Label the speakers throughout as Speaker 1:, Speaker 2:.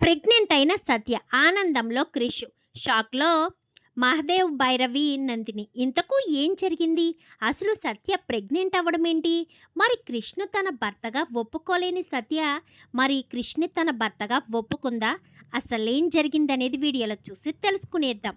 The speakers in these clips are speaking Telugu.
Speaker 1: ప్రెగ్నెంట్ అయిన సత్య ఆనందంలో క్రిష్. షాక్లో మహదేవ్ భైరవి నందిని ఇంతకు ఏం జరిగింది? అసలు సత్య ప్రెగ్నెంట్ అవ్వడం ఏంటి? మరి కృష్ణ తన భర్తగా ఒప్పుకోలేని సత్య మరి కృష్ణ తన భర్తగా ఒప్పుకుందా? అసలేం జరిగిందనేది వీడియోలో చూసి తెలుసుకునేద్దాం.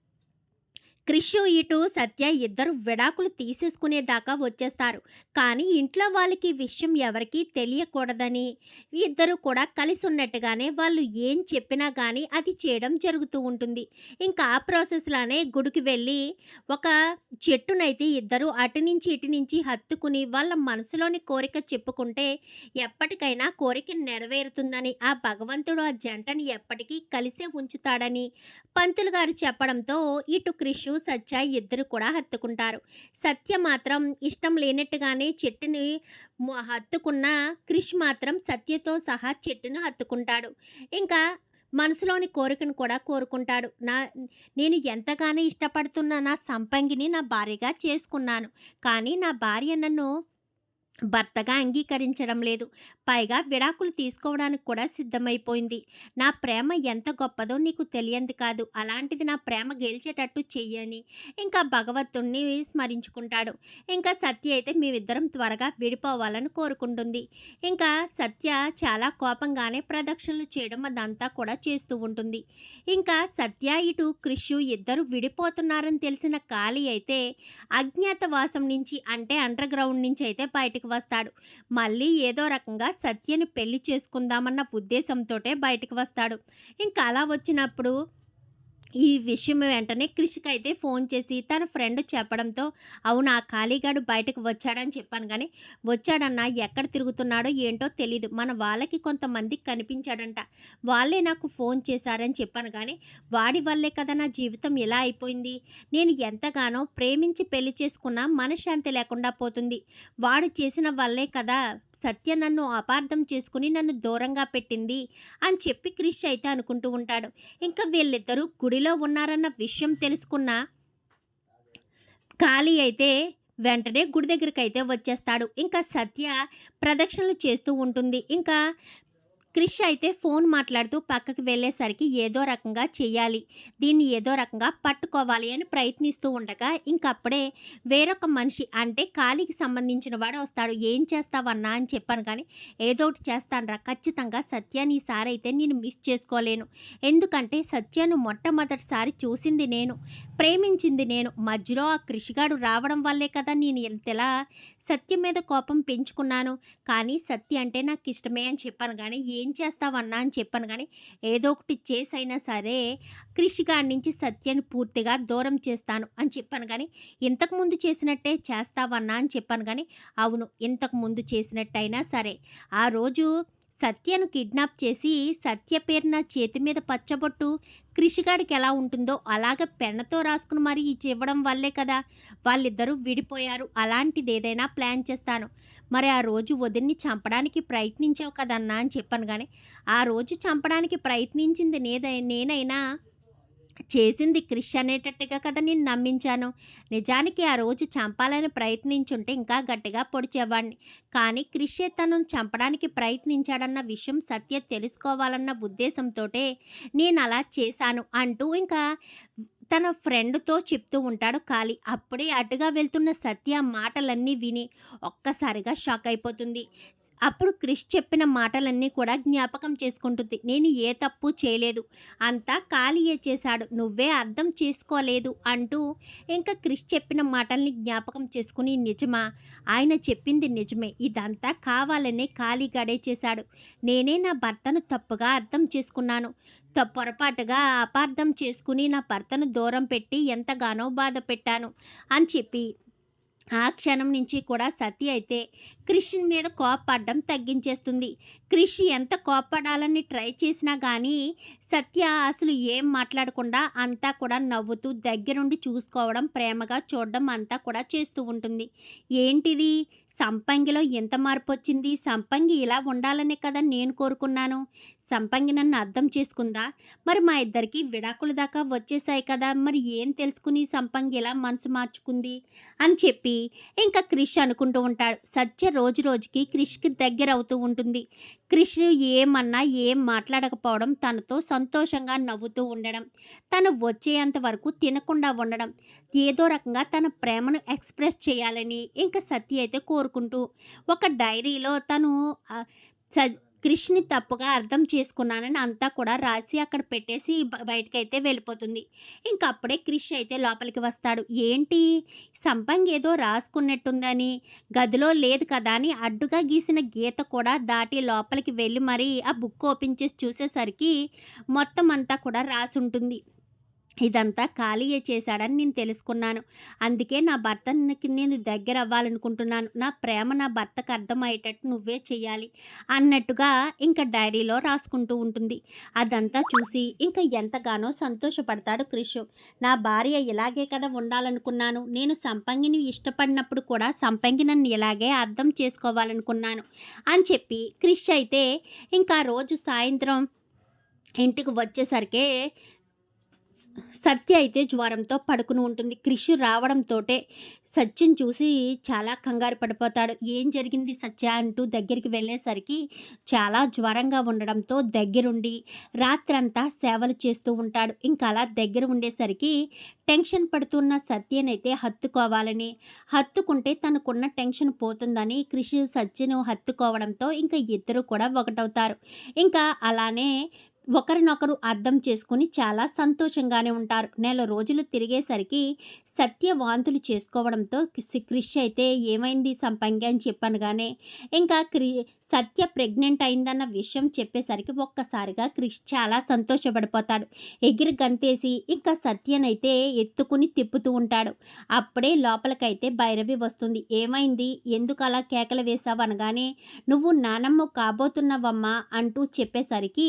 Speaker 1: క్రిష్ ఇటు సత్య ఇద్దరు విడాకులు తీసేసుకునేదాకా వచ్చేస్తారు. కానీ ఇంట్లో వాళ్ళకి విషయం ఎవరికీ తెలియకూడదని ఇద్దరు కూడా కలిసి ఉన్నట్టుగానే వాళ్ళు ఏం చెప్పినా కానీ అది చేయడం జరుగుతూ ఉంటుంది. ఇంకా ఆ ప్రాసెస్లోనే గుడికి వెళ్ళి ఒక చెట్టునైతే ఇద్దరు అటు నుంచి ఇటు నుంచి హత్తుకుని వాళ్ళ మనసులోని కోరిక చెప్పుకుంటే ఎప్పటికైనా కోరిక నెరవేరుతుందని ఆ భగవంతుడు ఆ జంటని ఎప్పటికీ కలిసే ఉంచుతాడని పంతులు గారు చెప్పడంతో ఇటు క్రిష్ సత్య ఇద్దరు కూడా హత్తుకుంటారు. సత్య మాత్రం ఇష్టం లేనట్టుగానే చెట్టుని హత్తుకున్న క్రిష్ మాత్రం సత్యతో సహా చెట్టును హత్తుకుంటాడు. ఇంకా మనసులోని కోరికను కూడా కోరుకుంటాడు. నా నేను ఎంతగానో ఇష్టపడుతున్న నా సంపంగిని నా భార్యగా చేసుకున్నాను. కానీ నా భార్య నన్ను భర్తగా అంగీకరించడం లేదు. పైగా విడాకులు తీసుకోవడానికి కూడా సిద్ధమైపోయింది. నా ప్రేమ ఎంత గొప్పదో నీకు తెలియంది కాదు. అలాంటిది నా ప్రేమ గెలిచేటట్టు చెయ్యని. ఇంకా భగవత్తుణ్ణి స్మరించుకుంటాడు. ఇంకా సత్య అయితే మేమిద్దరం త్వరగా విడిపోవాలని కోరుకుంటుంది. ఇంకా సత్య చాలా కోపంగానే ప్రదక్షిణలు చేయడం అదంతా కూడా చేస్తూ ఉంటుంది. ఇంకా సత్య ఇటు కృషు ఇద్దరు విడిపోతున్నారని తెలిసిన కాళీ అయితే అజ్ఞాతవాసం నుంచి అంటే అండర్ గ్రౌండ్ నుంచి అయితే బయటకు వస్తాడు. మళ్ళీ ఏదో రకంగా సత్యను పెళ్ళి చేసుకుందామన్న ఉద్దేశంతోటే బయటకు వస్తాడు. ఇంకా అలా వచ్చినప్పుడు ఈ విషయం వెంటనే క్రిష్కి అయితే ఫోన్ చేసి తన ఫ్రెండ్ చెప్పడంతో అవును ఆ ఖాళీగాడు బయటకు వచ్చాడని చెప్పాను కానీ వచ్చాడన్నా ఎక్కడ తిరుగుతున్నాడో ఏంటో తెలీదు. మన వాళ్ళకి కొంతమంది కనిపించాడంట. వాళ్ళే నాకు ఫోన్ చేశారని చెప్పాను కానీ వాడి వల్లే కదా నా జీవితం ఎలా అయిపోయింది. నేను ఎంతగానో ప్రేమించి పెళ్ళి చేసుకున్నా మనశ్శాంతి లేకుండా పోతుంది. వాడు చేసిన వల్లే కదా సత్య నన్ను అపార్థం చేసుకుని నన్ను దూరంగా పెట్టింది అని చెప్పి క్రిష్ అయితే అనుకుంటూ ఉంటాడు. ఇంకా వీళ్ళిద్దరూ గుడి గుడిలో ఉన్నారన్న విషయం తెలుసుకున్న ఖాళీ అయితే వెంటనే గుడి దగ్గరికి అయితే వచ్చేస్తాడు. ఇంకా సత్య ప్రదక్షిణలు చేస్తూ ఉంటుంది. ఇంకా క్రిష్ అయితే ఫోన్ మాట్లాడుతూ పక్కకి వెళ్ళేసరికి ఏదో రకంగా చేయాలి దీన్ని ఏదో రకంగా పట్టుకోవాలి అని ప్రయత్నిస్తూ ఉండగా ఇంకప్పుడే వేరొక మనిషి అంటే ఖాళీకి సంబంధించిన వాడు వస్తాడు. ఏం చేస్తావన్నా అని చెప్పాను కానీ ఏదో ఒకటి చేస్తానురా ఖచ్చితంగా సత్యాన్ని ఈసారి అయితే నేను మిస్ చేసుకోలేను. ఎందుకంటే సత్యాను మొట్టమొదటిసారి చూసింది నేను ప్రేమించింది నేను. మధ్యలో ఆ కృషిగాడు రావడం వల్లే కదా నేను ఎంతలా సత్యం మీద కోపం పెంచుకున్నాను. కానీ సత్య అంటే నాకు ఇష్టమే అని చెప్పాను. కానీ ఏం చేస్తావన్నా అని చెప్పాను. కానీ ఏదో ఒకటి చేసైనా సరే కృషిగాడి నుంచి సత్యాన్ని పూర్తిగా దూరం చేస్తాను అని చెప్పాను. కానీ ఇంతకుముందు చేసినట్టే చేస్తావన్నా అని చెప్పాను. కానీ అవును ఇంతకుముందు చేసినట్టయినా సరే. ఆ రోజు సత్యను కిడ్నాప్ చేసి సత్య పేరున చేతి మీద పచ్చబొట్టు కృషిగాడికి ఎలా ఉంటుందో అలాగ పెన్నతో రాసుకుని మరీ ఇవ్వడం వల్లే కదా. వాళ్ళిద్దరూ విడిపోయారు. అలాంటిది ఏదైనా ప్లాన్ చేస్తాను. మరి ఆ రోజు వదిన్ని చంపడానికి ప్రయత్నించావు కదన్నా అని చెప్పాను కానీ ఆ రోజు చంపడానికి ప్రయత్నించింది నేదై నేనైనా చేసింది క్రిష్ అనేటట్టుగా కదా నేను నమ్మించాను. నిజానికి ఆ రోజు చంపాలని ప్రయత్నించుంటే ఇంకా గట్టిగా పొడిచేవాడిని కానీ క్రిషే తనను చంపడానికి ప్రయత్నించాడన్న విషయం సత్య తెలుసుకోవాలన్న ఉద్దేశంతోటే నేను అలా చేశాను అంటూ ఇంకా తన ఫ్రెండ్తో చెప్తూ ఉంటాడు ఖాళీ అప్పుడే అటుగా వెళ్తున్న సత్య మాటలన్నీ విని ఒక్కసారిగా షాక్ అయిపోతుంది. అప్పుడు క్రిష్ చెప్పిన మాటలన్నీ కూడా జ్ఞాపకం చేసుకుంటుంది. నేను ఏ తప్పు చేయలేదు. అంతా ఖాళీయే చేశాడు. నువ్వే అర్థం చేసుకోలేదు అంటూ ఇంకా క్రిష్ చెప్పిన మాటల్ని జ్ఞాపకం చేసుకుని నిజమా? ఆయన చెప్పింది నిజమే. ఇదంతా కావాలనే ఖాళీగాడే చేశాడు. నేనే నా భర్తను తప్పుగా అర్థం చేసుకున్నాను. పొరపాటుగా అపార్థం చేసుకుని నా భర్తను దూరం పెట్టి ఎంతగానో బాధ పెట్టాను అని చెప్పి ఆ క్షణం నుంచి కూడా సతి అయితే కృష్ణ మీద కోపపడడం తగ్గించేస్తుంది. క్రిష్ ఎంత కోప్పడాలని ట్రై చేసినా కానీ సత్య అసలు ఏం మాట్లాడకుండా అంతా కూడా నవ్వుతూ దగ్గరుండి చూసుకోవడం ప్రేమగా చూడడం అంతా కూడా చేస్తూ ఉంటుంది. ఏంటిది? సంపంగిలో ఎంత మార్పు వచ్చింది సంపంగి ఇలా ఉండాలనే కదా నేను కోరుకున్నాను. సంపంగి నన్ను అర్థం చేసుకుందా? మరి మా ఇద్దరికి విడాకుల దాకా వచ్చేసాయి కదా మరి ఏం తెలుసుకుని సంపంగి ఇలా మనసు మార్చుకుంది? అని చెప్పి ఇంకా క్రిష్ అనుకుంటూ ఉంటాడు. సత్య రోజు రోజుకి క్రిష్కి దగ్గర అవుతూ ఉంటుంది. క్రిష్ ఏమన్నా ఏం మాట్లాడకపోవడం తనతో సంతోషంగా నవ్వుతూ ఉండడం తను వచ్చేంత వరకు తినకుండా ఉండడం ఏదో రకంగా తన ప్రేమను ఎక్స్ప్రెస్ చేయాలని ఇంకా సత్య అయితే కోరుకుంటూ ఒక డైరీలో తను ఆ, క్రిష్ని తప్పుగా అర్థం చేసుకున్నానని అంతా కూడా రాసి అక్కడ పెట్టేసి బయటకైతే వెళ్ళిపోతుంది. ఇంక అప్పుడే క్రిష్ అయితే లోపలికి వస్తాడు. ఏంటి? సంపంగి ఏదో రాసుకున్నట్టుందని గదిలో లేదు కదా అని అడ్డుగా గీసిన గీత కూడా దాటి లోపలికి వెళ్ళి మరి ఆ బుక్ ఓపెన్ చేసి చూసేసరికి మొత్తం అంతా కూడా రాసి ఉంటుంది ఇదంతా ఖాళీయే చేశాడని నేను తెలుసుకున్నాను. అందుకే నా భర్తకి నేను దగ్గర అవ్వాలనుకుంటున్నాను. నా ప్రేమ నా భర్తకు అర్థమయ్యేటట్టు నువ్వే చెయ్యాలి అన్నట్టుగా ఇంకా డైరీలో రాసుకుంటూ ఉంటుంది. అదంతా చూసి ఇంకా ఎంతగానో సంతోషపడతాడు క్రిష్. నా భార్య ఇలాగే కదా ఉండాలనుకున్నాను. నేను సంపంగిని ఇష్టపడినప్పుడు కూడా సంపంగి నన్ను ఇలాగే అర్థం చేసుకోవాలనుకున్నాను అని చెప్పి క్రిష్ అయితే ఇంకా రోజు సాయంత్రం ఇంటికి వచ్చేసరికి సత్య అయితే జ్వరంతో పడుకుని ఉంటుంది. క్రిష్ రావడంతోటే సత్యం చూసి చాలా కంగారు పడిపోతాడు. ఏం జరిగింది సత్య అంటూ దగ్గరికి వెళ్ళేసరికి చాలా జ్వరంగా ఉండడంతో దగ్గరుండి రాత్రంతా సేవలు చేస్తూ ఉంటాడు. ఇంకా అలా దగ్గర ఉండేసరికి టెన్షన్ పడుతున్న సత్యనైతే హత్తుకోవాలని హత్తుకుంటే తనకున్న టెన్షన్ పోతుందని క్రిష్ సత్యను హత్తుకోవడంతో ఇంకా ఇద్దరు కూడా ఒకటవుతారు. ఇంకా అలానే ఒకరినొకరు అర్థం చేసుకుని చాలా సంతోషంగానే ఉంటారు. నెల రోజులు తిరిగేసరికి సత్య వాంతులు చేసుకోవడంతో క్రిష్ అయితే ఏమైంది సంపంగి అని చెప్పనగానే ఇంకా క్రి సత్య ప్రెగ్నెంట్ అయిందన్న విషయం చెప్పేసరికి ఒక్కసారిగా క్రిష్ చాలా సంతోషపడిపోతాడు. ఎగిరి గంతేసి ఇంకా సత్యనైతే ఎత్తుకుని తిప్పుతూ ఉంటాడు. అప్పుడే లోపలికైతే భైరవి వస్తుంది. ఏమైంది? ఎందుకు అలా కేకలు వేశావు అనగానే నువ్వు నానమ్మ కాబోతున్నావమ్మా అంటూ చెప్పేసరికి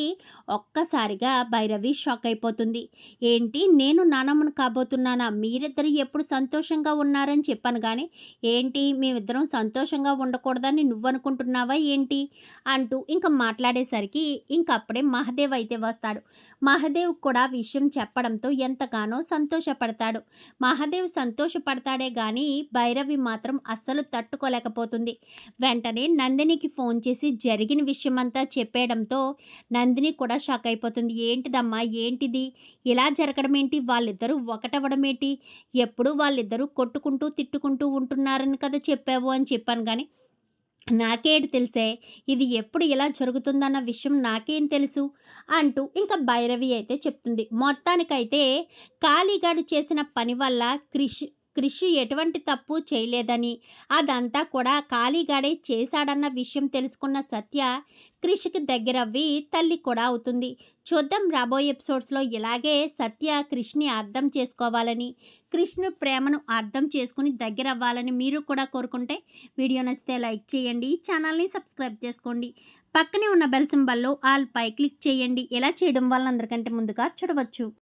Speaker 1: ఒక్కసారిగా భైరవి షాక్ అయిపోతుంది. ఏంటి? నేను నానమ్మను కాబోతున్నానా? మీరిద్దరు ఎప్పుడు సంతోషంగా ఉన్నారని చెప్పాను కానీ ఏంటి మేమిద్దరం సంతోషంగా ఉండకూడదని నువ్వు అనుకుంటున్నావా ఏంటి? అంటూ ఇంకా మాట్లాడేసరికి ఇంకప్పుడే మహదేవ్ అయితే వస్తాడు. మహదేవ్ కూడా విషయం చెప్పడంతో ఎంతగానో సంతోషపడతాడు. మహదేవ్ సంతోషపడతాడే కానీ భైరవి మాత్రం అస్సలు తట్టుకోలేకపోతుంది. వెంటనే నందినికి ఫోన్ చేసి జరిగిన విషయమంతా చెప్పేయడంతో నందిని కూడా షాక్ అయిపోతుంది. ఏంటిదమ్మా? ఏంటిది? ఇలా జరగడం ఏంటి వాళ్ళిద్దరూ ఒకటవ్వడం ఏంటి ఎప్పుడు వాళ్ళిద్దరూ కొట్టుకుంటూ తిట్టుకుంటూ ఉంటున్నారని కదా చెప్పావు అని చెప్పాను కానీ నాకేటి తెలిసే? ఇది ఎప్పుడు ఇలా జరుగుతుందన్న విషయం నాకేం తెలుసు? అంటూ ఇంకా భైరవి అయితే చెప్తుంది. మొత్తానికైతే కాళీగాడు చేసిన పని వల్ల క్రిష్ కృషి ఎటువంటి తప్పు చేయలేదని. అదంతా కూడా కాళీగాడే చేశాడన్న విషయం తెలుసుకున్న సత్య క్రిష్కి దగ్గరవ్వి తల్లి కూడా అవుతుంది. చూద్దాం రాబోయే ఎపిసోడ్స్లో ఇలాగే సత్య క్రిష్ని అర్థం చేసుకోవాలని కృష్ణ ప్రేమను అర్థం చేసుకుని దగ్గర అవ్వాలని మీరు కూడా కోరుకుంటే వీడియో నచ్చితే లైక్ చేయండి ఛానల్ని సబ్స్క్రైబ్ చేసుకోండి. పక్కనే ఉన్న బెల్ సింబల్లో ఆల్ పై క్లిక్ చేయండి. ఇలా చేయడం వల్ల అందరికంటే ముందుగా చూడవచ్చు.